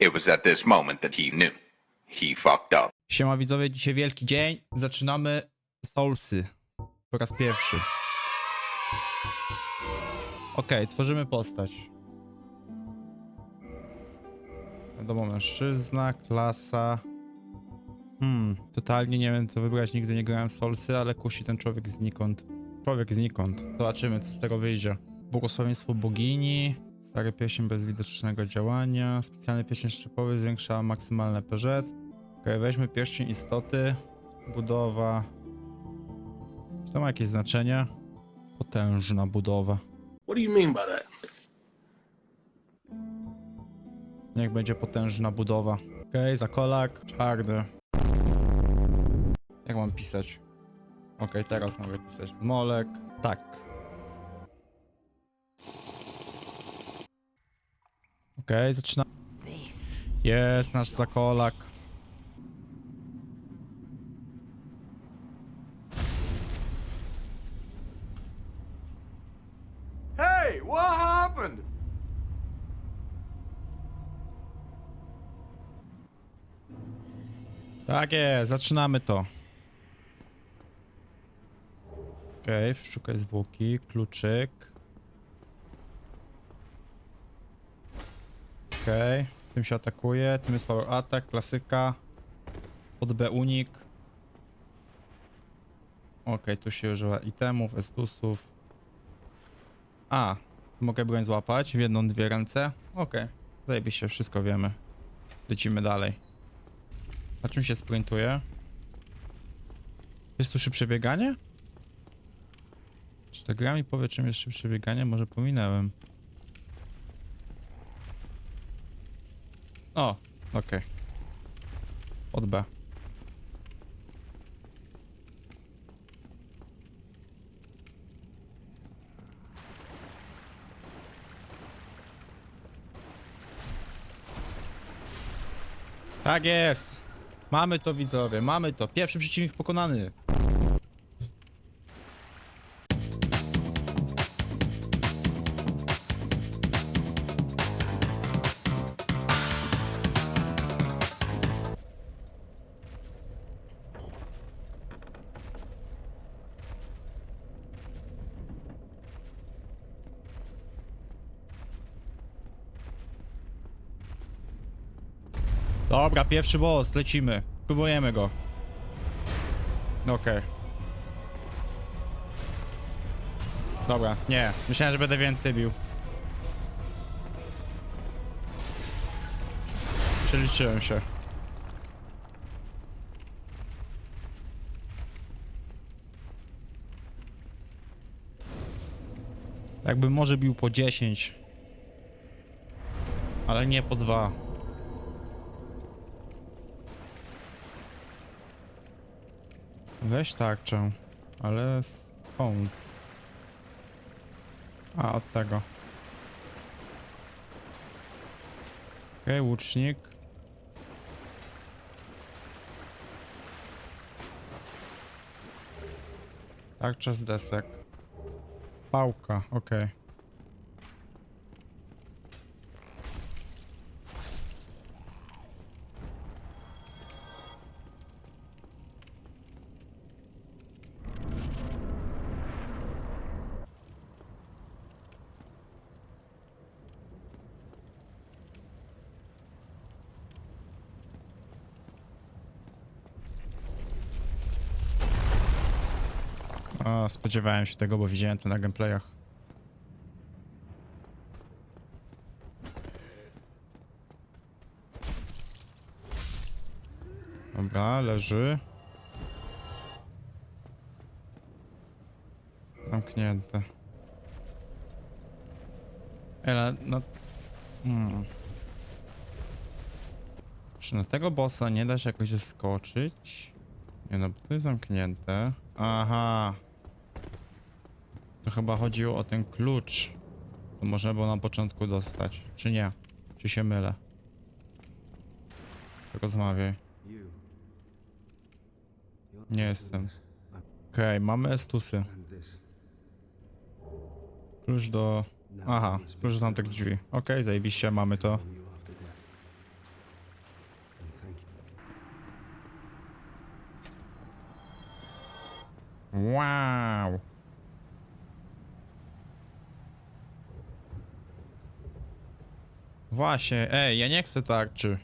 It was at this moment that he knew. He fucked up. Siema widzowie, dzisiaj wielki dzień. Zaczynamy Soulsy. Po raz pierwszy. Okej, tworzymy postać. Wiadomo, mężczyzna, klasa. Hmm, totalnie nie wiem co wybrać, nigdy nie grałem w Soulsy, ale kusi ten człowiek znikąd. Człowiek znikąd. Zobaczymy co z tego wyjdzie. Błogosławieństwo bogini. Stary pieśń bez widocznego działania. Specjalny pieśń szczepowy zwiększa maksymalne PZ. Okej, weźmy pierścień istoty. Budowa. Czy to ma jakieś znaczenie? Potężna budowa. What do you mean by that? Niech będzie potężna budowa. Okej, zakolak, czarny. Jak mam pisać? Okej, teraz mogę pisać zmolek. Tak. Okej, zaczynamy. Jest nasz zakolak. Hey, what happened? Tak jest, zaczynamy to. Okej, okay, szukaj zwłoki, kluczyk. Okej, okay. tym się atakuje, tym jest power attack, klasyka. Pod B unik. Okej, tu się używa itemów, estusów. A, mogę broń złapać w jedną, dwie ręce. Okej, okay. zajebiście, wszystko wiemy. Lecimy dalej. Na czym się sprintuje? Jest tu szybsze bieganie? Czy ta gra mi powie, czym jest szybsze bieganie? Może pominęłem. O, okej. Od B. Tak jest! Mamy to widzowie, mamy to. Pierwszy przeciwnik pokonany. Dobra, pierwszy boss, lecimy. Próbujemy go. Okej. Dobra, nie. Myślałem, że będę więcej bił. Przeliczyłem się. Jakby może bił po 10. Ale nie po 2. Weź tarczę, ale skąd? A, od tego. Okej, okay, łucznik. Tarcza z desek. Pałka, okej. A, spodziewałem się tego, bo widziałem to na gameplayach. Dobra, leży. Zamknięte. Ale, no... Hmm. Czy na tego bossa nie da się jakoś zeskoczyć? Nie no, to jest zamknięte. Aha. To chyba chodziło o ten klucz, co można było na początku dostać, czy nie? Czy się mylę? Tylko zmawiaj. Nie jestem. Okej, okay, mamy estusy. Klucz do... Aha, klucz do tamtych drzwi. Okej, okay, zajebiście, mamy to. Wow! Właśnie, ej, ja nie chcę tarczy.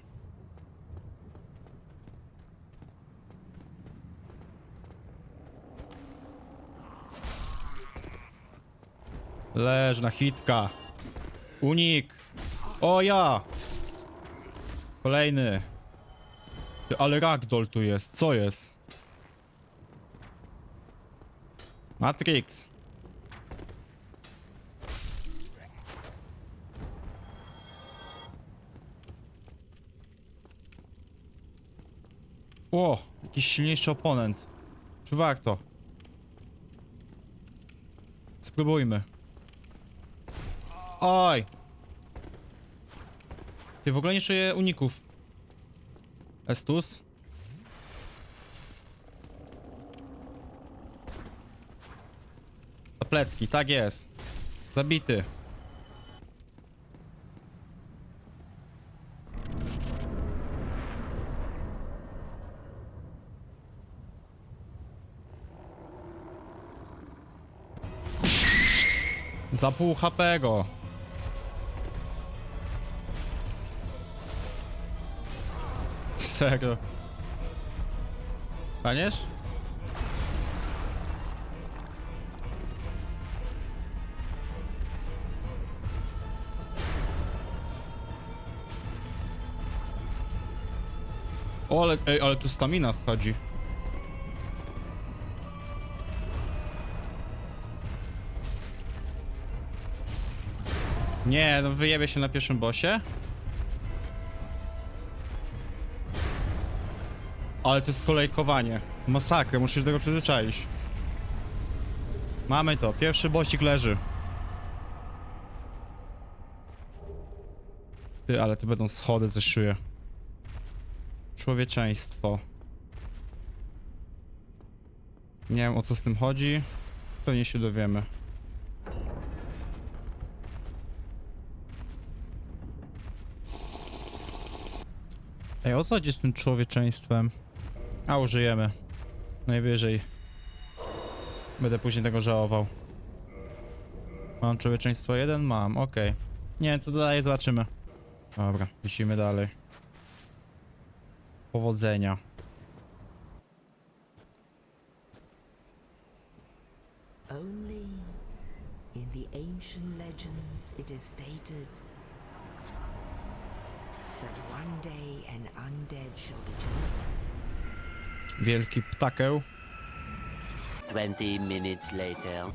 Leż na hitka. Unik. O ja. Kolejny. Ale ragdoll tu jest. Co jest? Matrix. O, jakiś silniejszy oponent. Czy warto? Spróbujmy. Oj! Ty w ogóle nie czuję uników. Estus? Zaplecki, tak jest. Zabity. Za pół HP go. Serio. Staniesz? O, ale, ej, ale tu stamina schodzi. Nie, no wyjebie się na pierwszym bosie. Ale to jest kolejkowanie. Masakra, muszę się do tego przyzwyczaić. Mamy to, pierwszy bosik leży. Ty, ale to będą schody, coś czuję. Człowieczeństwo. Nie wiem o co z tym chodzi. Pewnie się dowiemy. Ej, o co chodzi z tym człowieczeństwem? A, użyjemy. Najwyżej. Będę później tego żałował. Mam człowieczeństwo jeden? Mam, okej. Nie, co dalej zobaczymy. Dobra, lecimy dalej. Powodzenia. Only in the ancient legends it is stated Wielki ptakeł. 20 minutes later.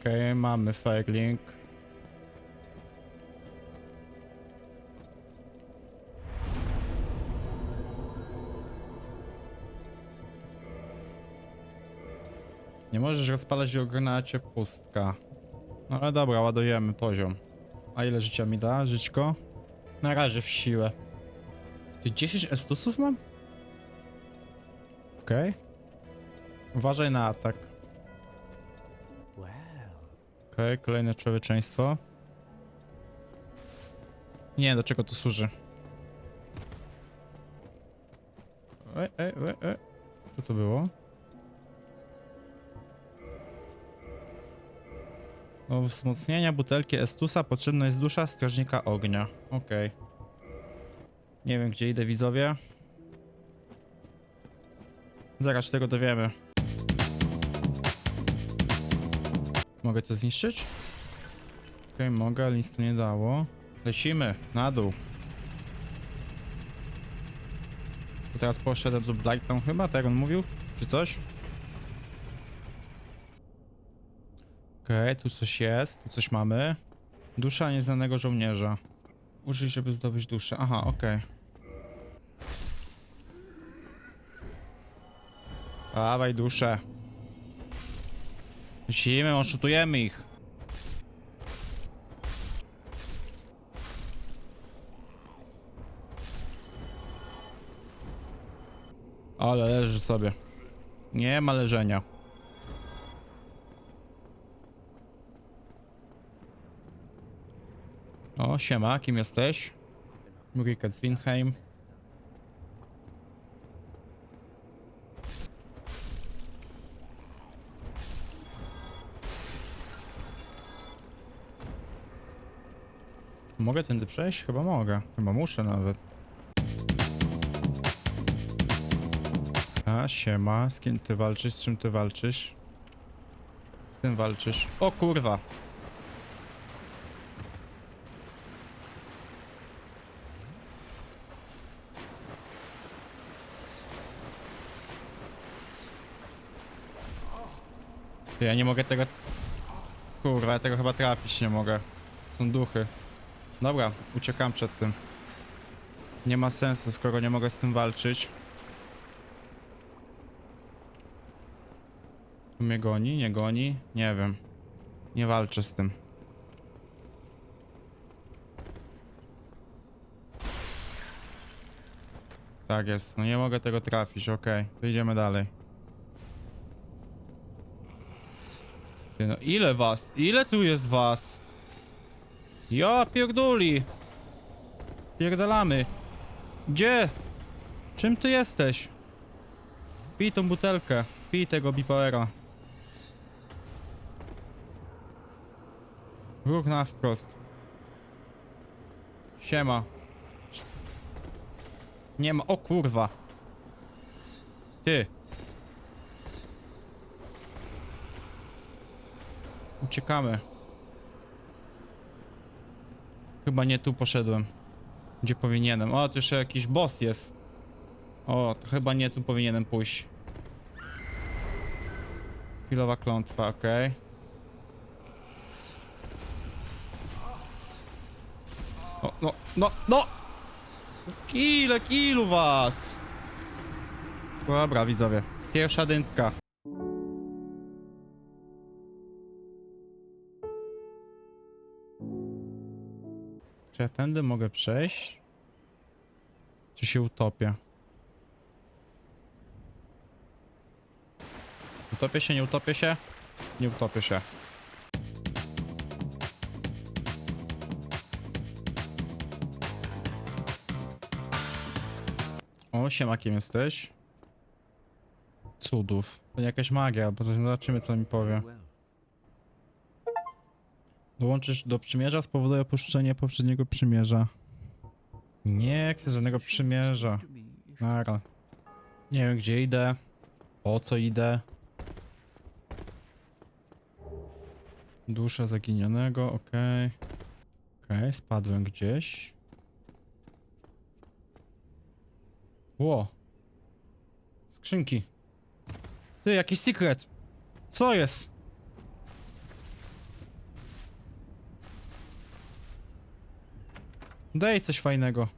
Okej, mamy Firelink. Możesz rozpalać o granacie pustka. No ale dobra, ładujemy poziom. A ile życia mi da? Żyćko? Na razie w siłę. Ty 10 estusów mam? Okej. Uważaj na atak. Okej, kolejne człowieczeństwo. Nie, do czego to służy? Ej, ej, ej, ej. Co to było? Do wzmocnienia butelki Estusa potrzebna jest dusza strażnika ognia. Okej. Nie wiem, gdzie idę, widzowie. Zaraz tego dowiemy. Mogę to zniszczyć? Okej, mogę, ale nic to nie dało. Lecimy, na dół. To teraz poszedłem do Blighttown chyba, tak jak on mówił? Czy coś? Okej, tu coś jest, tu coś mamy. Dusza nieznanego żołnierza. Użyj, żeby zdobyć duszę. Aha, okej. Dawaj duszę. Lecimy, oszutujemy ich. Ale leży sobie. Nie ma leżenia. O, siema, kim jesteś? Ricket Winheim. Mogę tędy przejść? Chyba mogę. Chyba muszę nawet. A, siema. Z kim ty walczysz? Z czym ty walczysz? Z tym walczysz. O kurwa! Ty, ja nie mogę tego... Kurwa, ja tego chyba trafić nie mogę. Są duchy. Dobra, uciekam przed tym. Nie ma sensu, skoro nie mogę z tym walczyć. Tu mnie goni, nie goni? Nie wiem. Nie walczę z tym. Tak jest, no nie mogę tego trafić, okej. To idziemy dalej. No ile was? Ile tu jest was? Ja pierduli! Pierdalamy. Gdzie? Czym ty jesteś? Pij tą butelkę. Pij tego bipoera. Wróg na wprost. Siema. Nie ma. O kurwa. Ty. Uciekamy. Chyba nie tu poszedłem. Gdzie powinienem. O, tu jeszcze jakiś boss jest. O, to chyba nie tu powinienem pójść. Chwilowa klątwa, okej. O, no, no, no! Ile, kilu was! Dobra, widzowie. Pierwsza dętka. Ja tędy mogę przejść? Czy się utopię? Utopię się, nie utopię się? Nie utopię się. O, siema, kim jesteś? Cudów. To nie jakaś magia, bo zobaczymy co mi powie. Dołączysz do przymierza, spowoduje opuszczenie poprzedniego przymierza. Nie chcę żadnego przymierza. Nara. Nie wiem gdzie idę. Po co idę. Dusza zaginionego, okej. Okej, spadłem gdzieś. Ło. Skrzynki. Ty, jakiś secret. Co jest? Daj coś fajnego.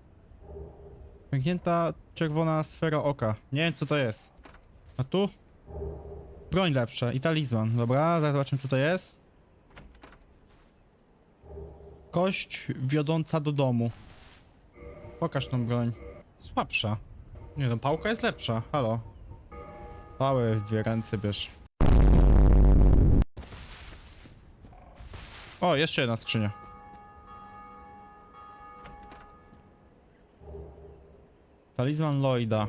Pęknięta czerwona sfera oka. Nie wiem co to jest. A tu? Broń lepsza i talizman. Dobra, zaraz zobaczymy co to jest. Kość wiodąca do domu. Pokaż tą broń. Słabsza. Nie no, pałka jest lepsza. Halo. Pałę w dwie ręce bierz. O, jeszcze jedna skrzynia. Talizman Lloyda.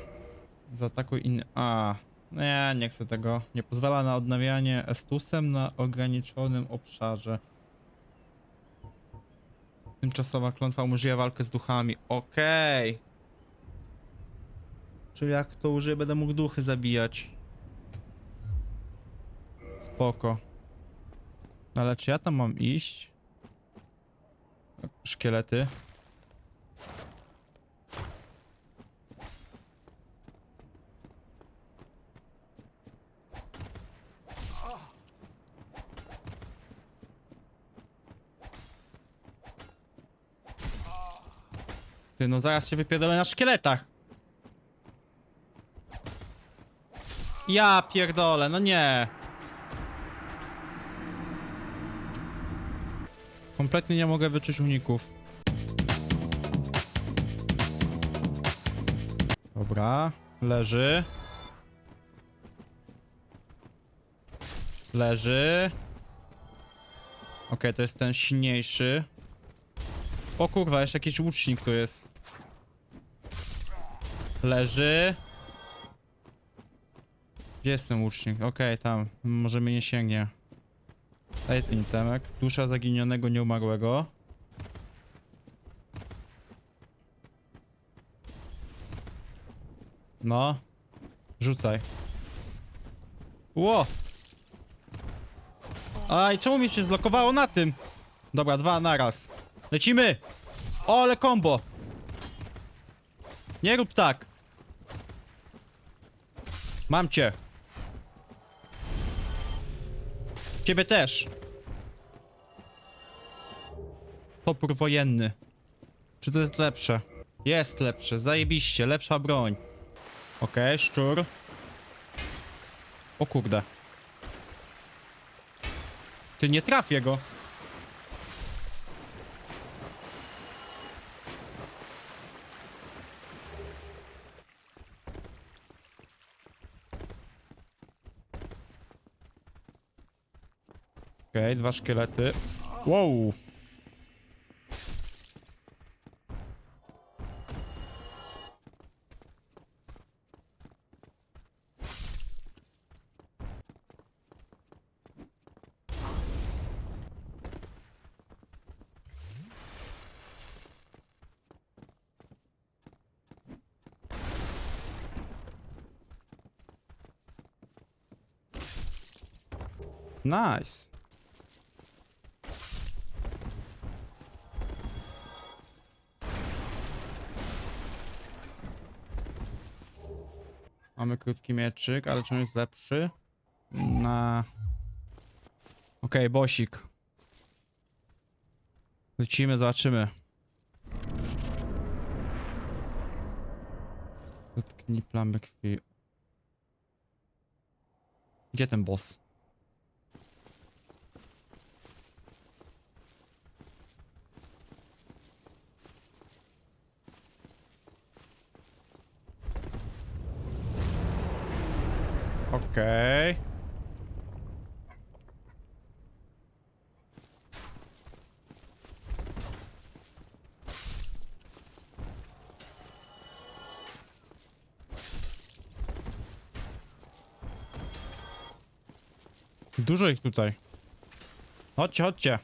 Zaatakuj inny. A. Nie, nie chcę tego. Nie pozwala na odnawianie estusem na ograniczonym obszarze. Tymczasowa klątwa umożliwia walkę z duchami. Okej. Czyli jak to użyję, będę mógł duchy zabijać. Spoko. Ale czy ja tam mam iść? Szkielety. Ty, no zaraz się wypierdolę na szkieletach. Ja pierdolę, no nie. Kompletnie nie mogę wyczuć uników. Dobra, leży. Leży. Okej, to jest ten silniejszy. O kurwa, jeszcze jakiś łucznik tu jest. Leży. Gdzie jest ten łucznik? Okej, tam. Może mnie nie sięgnie. Ten temek. Dusza zaginionego, nieumarłego. No. Rzucaj. Ło! Aj, czemu mi się zlokowało na tym? Dobra, dwa naraz. Lecimy! O, ale combo! Nie rób tak! Mam cię! Ciebie też! Topór wojenny. Czy to jest lepsze? Jest lepsze, zajebiście, lepsza broń. Okej, szczur. O kurde. Ty nie trafię go. Okej, dwa szkielety. Wow. Nice. Mamy krótki mieczyk, ale czym jest lepszy? Na... Okej, bosik. Lecimy, zobaczymy. Dotknij plamy krwi. Gdzie ten boss? Okej. Dużo ich tutaj. Chodźcie, chodźcie.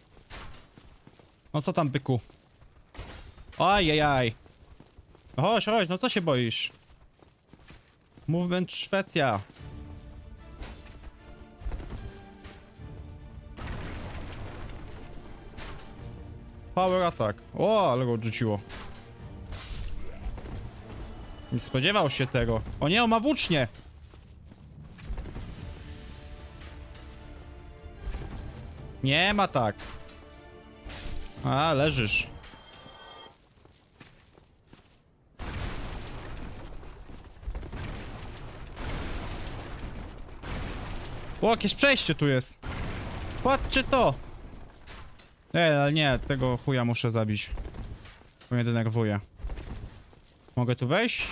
No co tam, byku? Ajajaj. No Chodź, chodź, no co się boisz? Movement Szwecja. Power attack. O, ale go odrzuciło. Nie spodziewał się tego. O nie, on ma włócznie. Nie ma tak. A, leżysz. O, jakieś przejście tu jest. Patrzcie to. Nie, ale nie, tego chuja muszę zabić. Bo mnie denerwuje. Mogę tu wejść?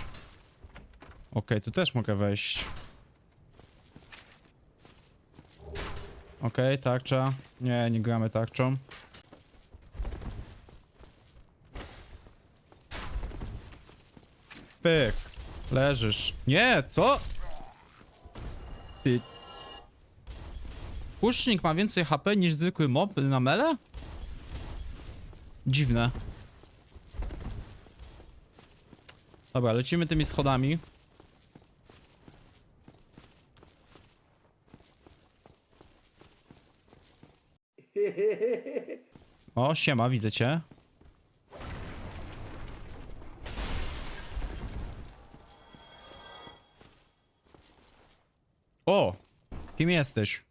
Okej, tu też mogę wejść. Okej, tarcza. Nie, nie gramy tarczą. Pyk. Leżysz. Nie, co? Ty. Puszcznik ma więcej HP niż zwykły mob na mele? Dziwne. Dobra, lecimy tymi schodami. O, siema, widzę cię. O! Kim jesteś?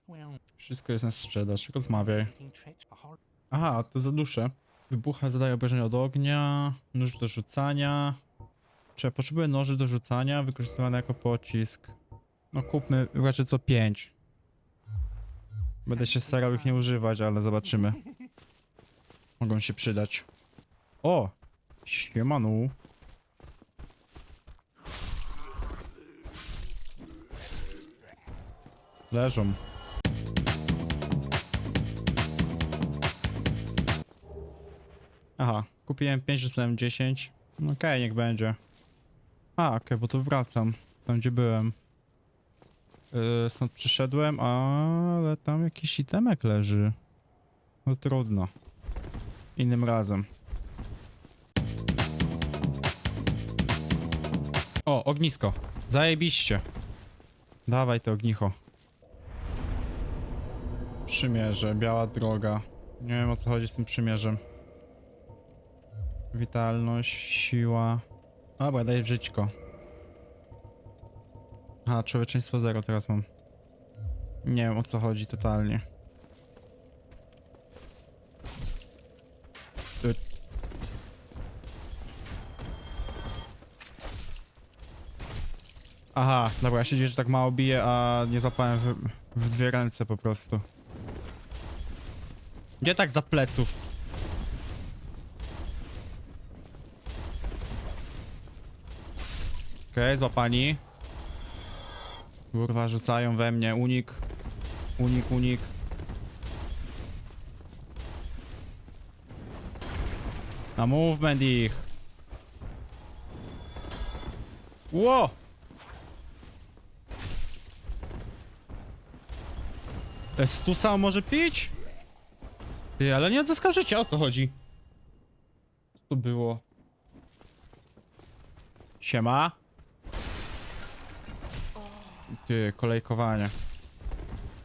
Wszystko jest na sprzedaż, rozmawiaj. Aha, to za duszę. Wybucha zadaje obrażenia od ognia, nóż do rzucania. Czy potrzebuję noży do rzucania wykorzystywane jako pocisk? No kupmy raczej co 5. Będę się starał ich nie używać, ale zobaczymy. Mogą się przydać. O! Siemanu. Leżą. Aha, kupiłem 5, dostałem 10. No Okej, niech będzie. A, okej, bo tu wracam. Tam gdzie byłem. Yy, stąd przyszedłem, ale tam jakiś itemek leży. No trudno. Innym razem. O, ognisko. Zajebiście. Dawaj to ognicho. Przymierze, biała droga. Nie wiem o co chodzi z tym przymierzem. Witalność, siła. Dobra, daj w żyćko. A, człowieczeństwo zero teraz mam. Nie wiem o co chodzi totalnie. Aha, dobra, ja się dziwię, że tak mało bije, a nie zapałem w, w dwie ręce po prostu. Gdzie tak za pleców? Okej, złapani. Kurwa, rzucają we mnie. Unik. Unik, unik. Na movement ich. Ło! Tu może pić? Ty, ale nie odzyskał życia, o co chodzi? Co to było? Siema. Ty, kolejkowanie.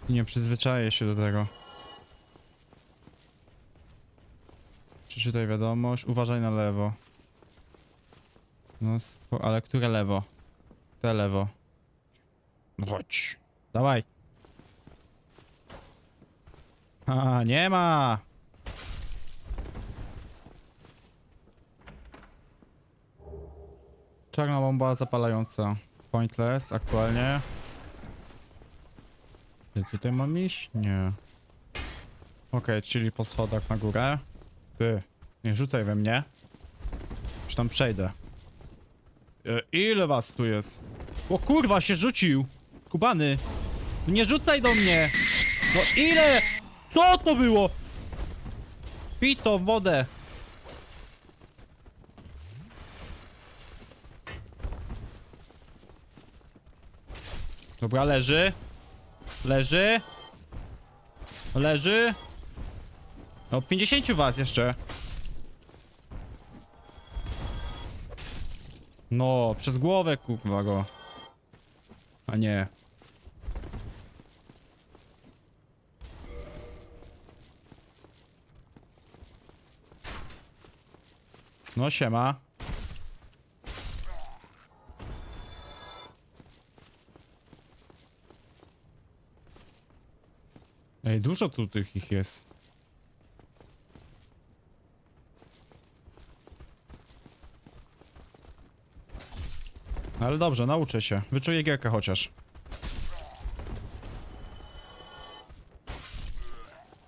Nie przyzwyczaję się do tego. Przeczytaj wiadomość. Uważaj na lewo. No, ale które lewo? Te lewo. No chodź. Dawaj. A, nie ma! Czarna bomba zapalająca. Pointless aktualnie. Ty tutaj mam iść? Nie. Okej, czyli po schodach na górę. Ty, nie rzucaj we mnie. Czy tam przejdę? E, ile was tu jest? O kurwa, się rzucił! Kubany! Nie rzucaj do mnie! No ile? Co to było? Pij to w wodę! Dobra, leży. Leży. Leży. No, 50 was jeszcze. No, przez głowę kurwa go. A nie. No siema. Ej, dużo tu tych ich jest. Ale dobrze, nauczę się. Wyczuję gierkę chociaż.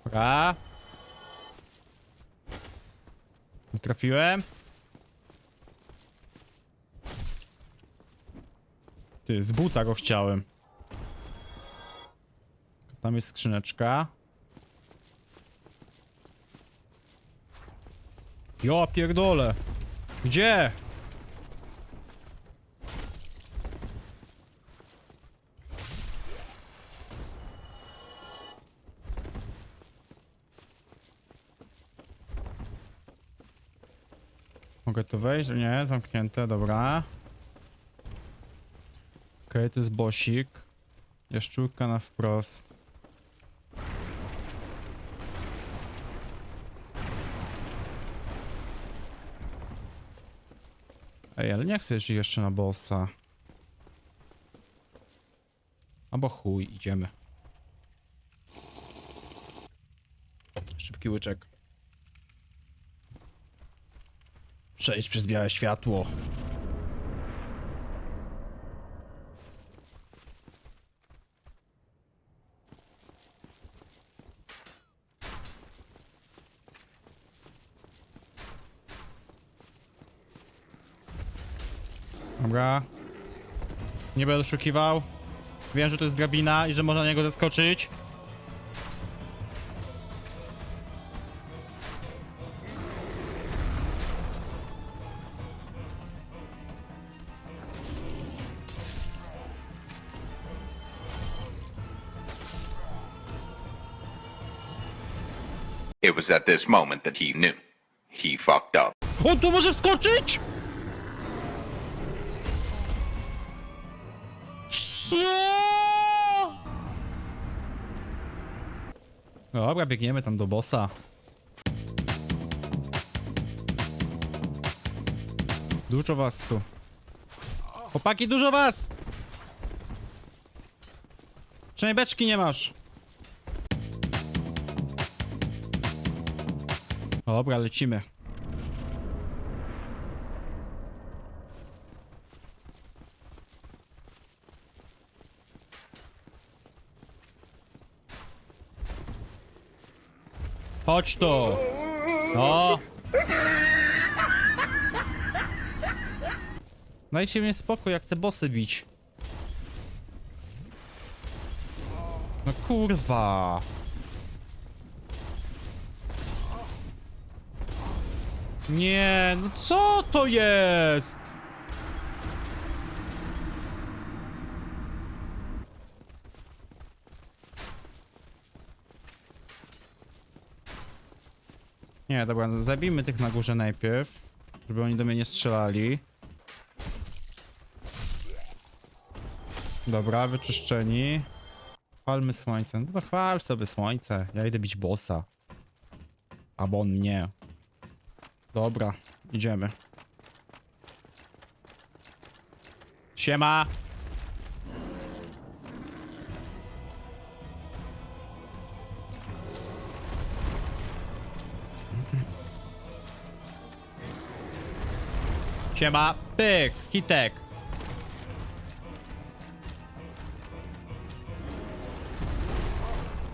Dobra. Trafiłem. Ty, z buta go chciałem. Tam jest skrzyneczka. Jo, pierdolę. Gdzie? Mogę tu wejść? Nie, zamknięte, dobra. Okej, to jest bosik. Jaszczurka na wprost. Ej, ale nie chcę iść jeszcze na bossa. Albo chuj, idziemy. Szybki łyczek. Przejdź przez białe światło. Dobra. Nie będę oszukiwał. Wiem, że to jest drabina i że można na niego zaskoczyć. It was at this moment that he knew. He fucked up. On tu może wskoczyć? Dobra, biegniemy tam do bossa. Dużo was tu. Chłopaki, dużo was! Przynajmniej beczki nie masz. Dobra, lecimy. Chodź tu. No. Dajcie mnie spokój, jak chcę bossy bić. No kurwa. Nie, no co to jest? Nie, dobra, no zabijmy tych na górze najpierw, żeby oni do mnie nie strzelali. Dobra, wyczyszczeni. Chwalmy słońce. No to chwal sobie słońce. Ja idę bić bossa. Albo on mnie. Dobra, idziemy. Siema! Siema, pyk, hitek.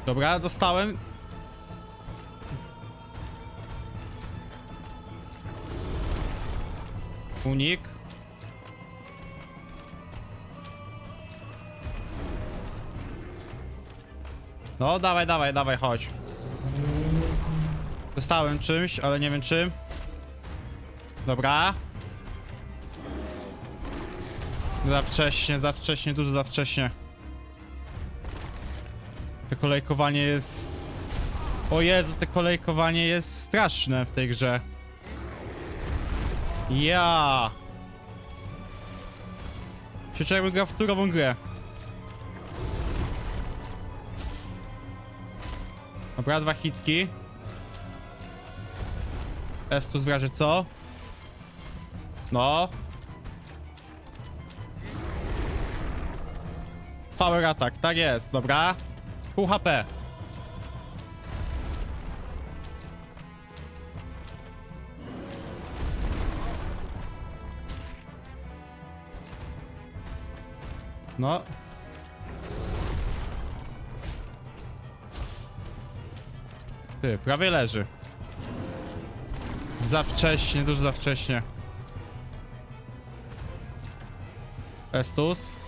Dobra, dostałem. Unik. No, dawaj, dawaj, dawaj, chodź. Dostałem czymś, ale nie wiem czym. Dobra. Za wcześnie, za wcześnie, dużo za wcześnie. To kolejkowanie jest... O Jezu, to kolejkowanie jest straszne w tej grze. Ja. Się czuję, jakbym grał w turową grę. Dobra, dwa hitki. Estus w razie co? No. Power attack, tak jest, dobra. Pół HP. No. Ty, prawie leży. Za wcześnie, dużo za wcześnie. Estus.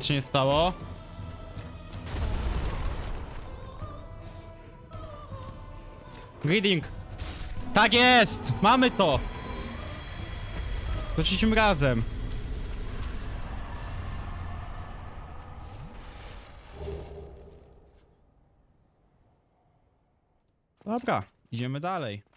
Nic się nie stało. Reading. Tak jest! Mamy to! Za trzecim razem. Dobra, idziemy dalej.